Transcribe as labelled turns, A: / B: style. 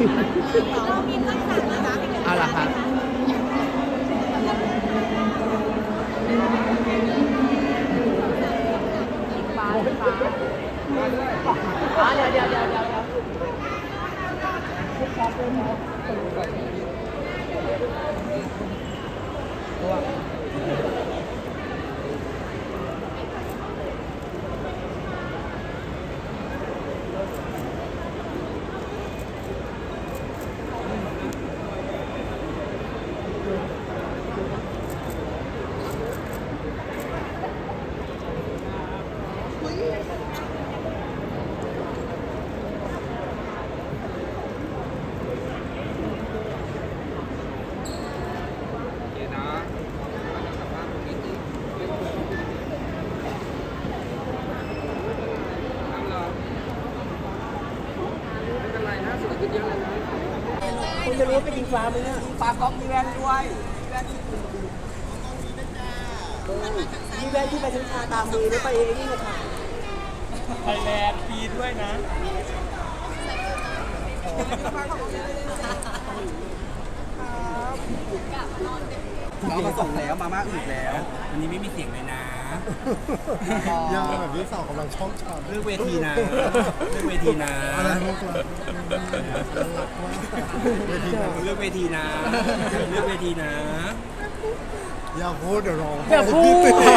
A: มีเพื่อนสั่งนะคะ
B: เอาล่ะครับ
C: คุณจะรู้ว่าเป็นยิงฟ้าไหมเนี่ย
B: ปากกล้องมีแว่นด้วย
C: มีแว่นที่ไปทั้งชาตามมือแล้วไปเองนี่แหละค่ะ
B: ไทยแลนด์ปีด้วยนะ
D: เรามาส่งแล้วมาม่าอื่นแล้ว วันนี้ไม่มีเสียงเลยนะ
E: ยาแบบนี้สาวกำลังชอบชอบ
D: เรื่องเวทีนะเรื่องเวทีนะ
E: อะไรพวกเราเวทีไหน
D: เรื่องเวทีนะเรื่องเวทีนะ
E: อย่าพูดเดี๋ยวร้อง
B: อย่าพูด
E: ไห้